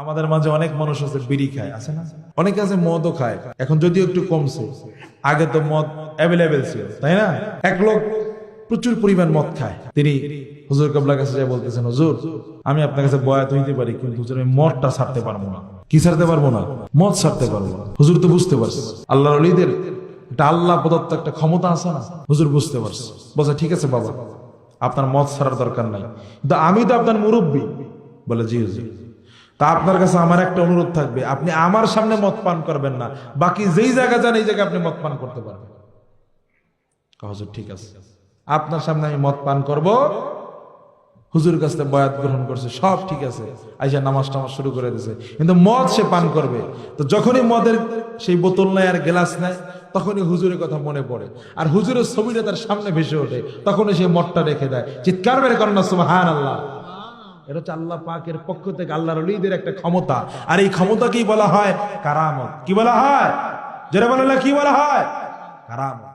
আমাদের মাঝে অনেক মানুষ আছে, বিড়ি খায়, আছে না? অনেকে আছে মদও খায়, এখন যদিও একটু কমছে। আগে তো মদ অ্যাভেলেবেল ছিল, তাই না? এক লোক প্রচুর পরিমাণ মদ খায়। তিনি হুজুর কাবলার কাছে যা বলতেছেন, হুজুর, আমি আপনার কাছে বয়াত হইতে পারি, কিন্তু হুজুর, আমি মদটা ছাড়তে পারব না। কি ছাড়তে পারব না? মদ ছাড়তে পারব না। হুজুর তো বুঝতে পারছে। আল্লাহ অলিদের এটা আল্লাহ প্রদত্ত একটা ক্ষমতা আছে না? হুজুর বুঝতে পারছে। বলছে, ঠিক আছে বাবা, আপনার মদ ছাড়ার দরকার নাই। কিন্তু আমি তো আপনার মুরব্বী। বলে, জি হুজুর। তা আপনার কাছে আমার একটা অনুরোধ থাকবে। আপনি আমার সামনে মদ পান করবেন না। বাকি যেই জায়গা যান, এই জায়গায় আপনি মদ পান করতে পারবেন। হুজুর, ঠিক আছে। আপনার সামনে আমি মদ পান করব। হুজুর কাছ বয়াত গ্রহণ করছে। সব ঠিক আছে। আইসা নামাজ টামাজ শুরু করে দিয়েছে কিন্তু মদ সে পান করবে। তো যখনই মদের সেই বোতল নেয় আর গ্লাস নেয়, তখনই হুজুরের কথা মনে পড়ে। আর হুজুরের ছবিটা তার সামনে ভেসে ওঠে। তখনই সে মদটা রেখে দেয়। চিৎকার বের করেন না সুবহান আল্লাহ এটা হচ্ছে আল্লাহ পাকের পক্ষ থেকে আল্লাহ রলিদের একটা ক্ষমতা। আর এই ক্ষমতাকেই বলা হয় কারামত। কি বলা হয়? যেটা বলা কি বলা হয়? কারামত।